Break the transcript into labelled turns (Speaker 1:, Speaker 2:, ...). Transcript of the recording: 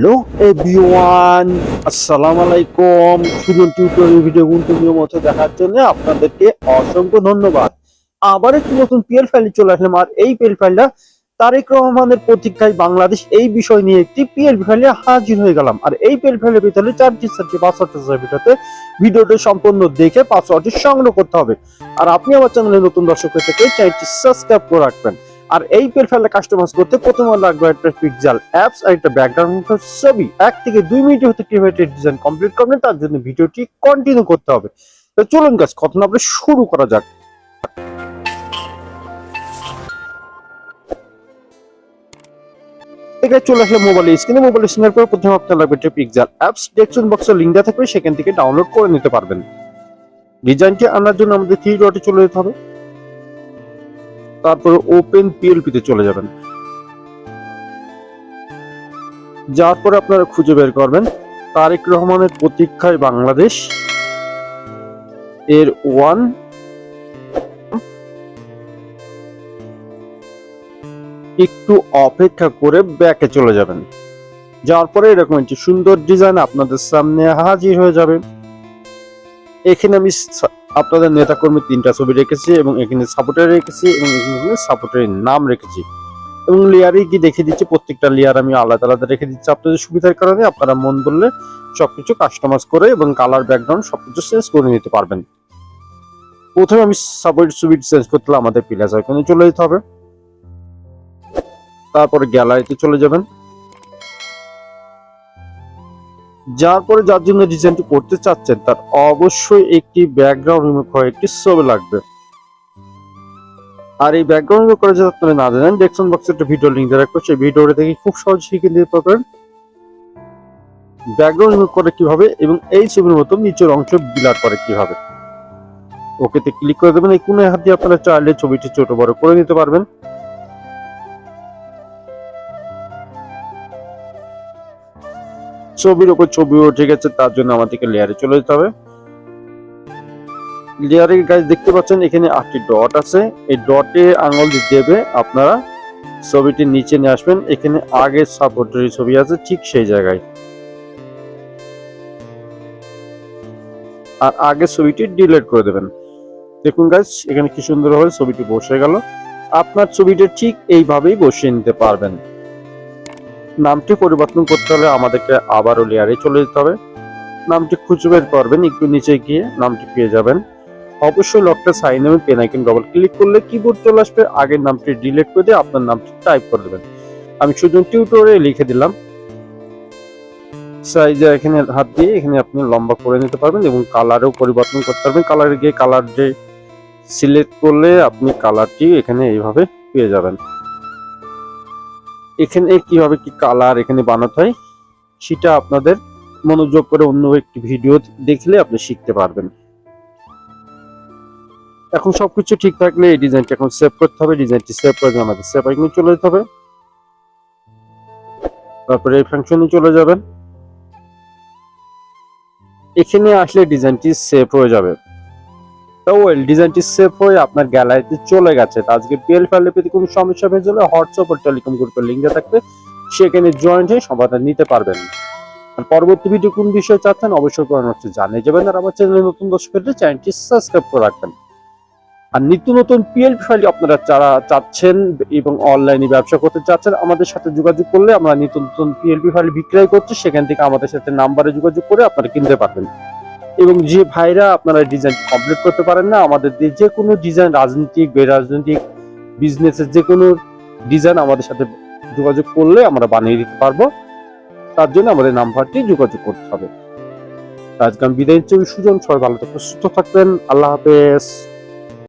Speaker 1: Hello everyone আসসালামু আলাইকুম Sujan tutorial video গুলো নিয়মিত দেখার জন্য আপনাদেরকে অসংখ্য ধন্যবাদ। আবার একটি নতুন পিএল ফাইলে চলে আসলাম। আর এই পিএল ফাইলটা তারেক রহমানের প্রতীক্ষায় বাংলাদেশ এই বিষয় নিয়ে একটি পিএল ফাইলে হাজির হয়ে গেলাম। আর এই পিএল ফাইলের ভিতরে চারটি চারটি পাসওয়ার্ড ভিডিওতে ভিডিওটি সম্পূর্ণ দেখে পাসওয়ার্ডটি সংগ্রহ করতে হবে। আর আপনি আমার চ্যানেলে নতুন দর্শক হয়ে থেকে চ্যানেলটি সাবস্ক্রাইব করে রাখবেন। আর এই পেল ফাইলটা কাস্টমাইজ করতে প্রথমে লাগবে একটা পিক্সেল অ্যাপস আর একটা ব্যাকগ্রাউন্ড ছবি। এক থেকে দুই মিনিট হতে কীভাবে ডিজাইন কমপ্লিট করবেন তার জন্য ভিডিওটি কন্টিনিউ করতে হবে। তো চলুন গাছ কথা না শুরু করা যাক। এখানে চলে আসলে মোবাইল স্ক্রিনে মোবাইল স্ক্রিনের পর প্রথমে আপনার লাগবে একটা পিক্সেল অ্যাপস ডেসক্রিপশন বক্সে লিঙ্ক দেওয়া থাকবে, সেখান থেকে ডাউনলোড করে নিতে পারবেন। ডিজাইনটি আনার জন্য আমাদের থ্রি ডটে চলে যেতে হবে। তারপরে ওপেন পিএলপি তে চলে যাবেন। যার পরে আপনারা খুঁজে বের করবেন তারেক রহমানের প্রতীক্ষায় বাংলাদেশ। এর ওয়ান একটু অপেক্ষা করে ব্যাকে চলে যাবেন। যাওয়ার পরে এরকম একটি সুন্দর ডিজাইন আপনাদের সামনে হাজির হয়ে যাবে। এখানে আমি আপনাদের নেতাকর্মী তিনটা ছবি রেখেছি এবং এখানে সাপোর্টার রেখেছি এবং এখানে সাপোর্টারের নাম রেখেছি। এবং লেয়ারে কি দেখে দিচ্ছি, প্রত্যেকটা লেয়ার আমি আলাদা আলাদা রেখে দিচ্ছি আপনাদের সুবিধার কারণে। আপনারা মন বললে সবকিছু কাস্টমাইজ করে এবং কালার ব্যাকগ্রাউন্ড সবকিছু চেঞ্জ করে নিতে পারবেন। প্রথমে আমি সাপোর্ট ছবি চেঞ্জ করতে হলে আমাদের প্লাস আইকনে চলে যেতে হবে। তারপরে গ্যালারিতে চলে যাবেন। যার পরে যার জন্য ডিজাইনটি করতে চাচ্ছেন, তার অবশ্যই একটি ব্যাকগ্রাউন্ড রিমুভ করা একটি ছবি লাগবে। আর এই ব্যাকগ্রাউন্ড রিমুভ করা যদি আপনারা না জানেন ডেসক্রিপশন বক্সে একটা ভিডিও লিংক দেওয়া রাখব সেই ভিডিওটা থেকে খুব সহজ শিখে নিতে পারবেন। ব্যাকগ্রাউন্ড রিমুভ করে কীভাবে এবং এই ছবির মতো নিচের অংশ বিলার করে কীভাবে। ওকেতে ক্লিক করে দেবেন, এই কোণে হাত দিয়ে আপনারা চাইলে ছবিটি ছোট বড় করে নিতে পারবেন। ছবির উপর ছবি উঠে গেছে তার জন্য আমাদেরকে লেয়ারে চলে যেতে হবে। লেয়ারে গাছ দেখতে পাচ্ছেন, এখানে আটটি ডট আছে। এই ডটে আঙুল দেবে, আপনারা ছবিটি নিচে নিয়ে আসবেন। এখানে আগে সাপোর্টের ছবি আছে, ঠিক সেই জায়গায়। আর আগে ছবিটি ডিলিট করে দেবেন। দেখুন গাছ এখানে কি সুন্দরভাবে ছবিটি বসে গেল। আপনার ছবিটা ঠিক এইভাবেই বসিয়ে নিতে পারবেন। নামটি পরিবর্তন করতে হলে আমাদেরকে আবারও লেয়ারে চলে যেতে হবে। নামটি খুঁজে বের করবেন, একটু নিচে গিয়ে নামটি পেয়ে যাবেন। অবশ্যই লকটা সাইন এবং পেন আইকন ডবল ক্লিক করলে কিবোর্ড চলে আসবে, আগের নামটি ডিলিট করে দিয়ে আপনার নামটি টাইপ করে দেবেন। আমি শুধু টিউটোরিয়ালে লিখে দিলাম। সাইজে এখানে হাত দিয়ে এখানে আপনি লম্বা করে নিতে পারবেন এবং কালারও পরিবর্তন করতে পারবেন। কালারে গিয়ে কালার যে সিলেক্ট করলে আপনি কালারটি এখানে এইভাবে পেয়ে যাবেন। এখানে কীভাবে কি কালার এখানে বানাতে হয়, সেটা আপনাদের মনোযোগ করে অন্য একটি ভিডিও দেখলে আপনি শিখতে পারবেন। এখন সবকিছু ঠিক থাকলে এই ডিজাইনটা এখন সেভ করতে হবে ডিজাইনটি সেভ করে আমাদের সেভ আইকনে চলে যেতে হবে। তারপরে এই ফাংশনে চলে যাবেন। এখানে আসলে ডিজাইনটি সেভ হয়ে যাবে। তো ওয়েল ডিজাইনটি সেভ হয়ে আপনার গ্যালারিতে চলে গেছে। আজকে পিএল ফাইলে পেতে কোনো সমস্যা হয়ে গেলে হোয়াটসঅ্যাপ ও টেলিকম গ্রুপের লিঙ্ক থাকবে। সেখানে জয়েন্ট হয়ে সমাধান নিতে পারবেন। পরবর্তী ভিডিও কোন বিষয়ে চাচ্ছেন অবশ্যই পরামর্শ জানিয়ে যাবেন। আর আমার চ্যানেলে নতুন দর্শক হলে চ্যানেলটি সাবস্ক্রাইব করে রাখবেন। আর নিত্য নতুন পিএল ফাইল আপনারা যারা চাচ্ছেন এবং অনলাইনে ব্যবসা করতে চাচ্ছেন, আমাদের সাথে যোগাযোগ করলে আমরা নিত্য নতুন পিএলপি ফাইল বিক্রয় করছি। সেখান থেকে আমাদের সাথে নাম্বারে যোগাযোগ করে আপনারা কিনতে পারবেন। এবং যে ভাইরা আপনারা ডিজাইন কমপ্লিট করতে পারেন না, আমাদের যে কোনো ডিজাইন রাজনৈতিক, বেরাজনৈতিক বিজনেসের যে কোনো ডিজাইন আমাদের সাথে যোগাযোগ করলে আমরা বানিয়ে দিতে পারব। তার জন্য আমাদের নাম্বারটি যোগাযোগ করতে হবে। আজকে আমি বিদায় নিচ্ছি সুজন সবাই ভালো থাকবেন, সুস্থ থাকবেন। আল্লাহ হাফেজ।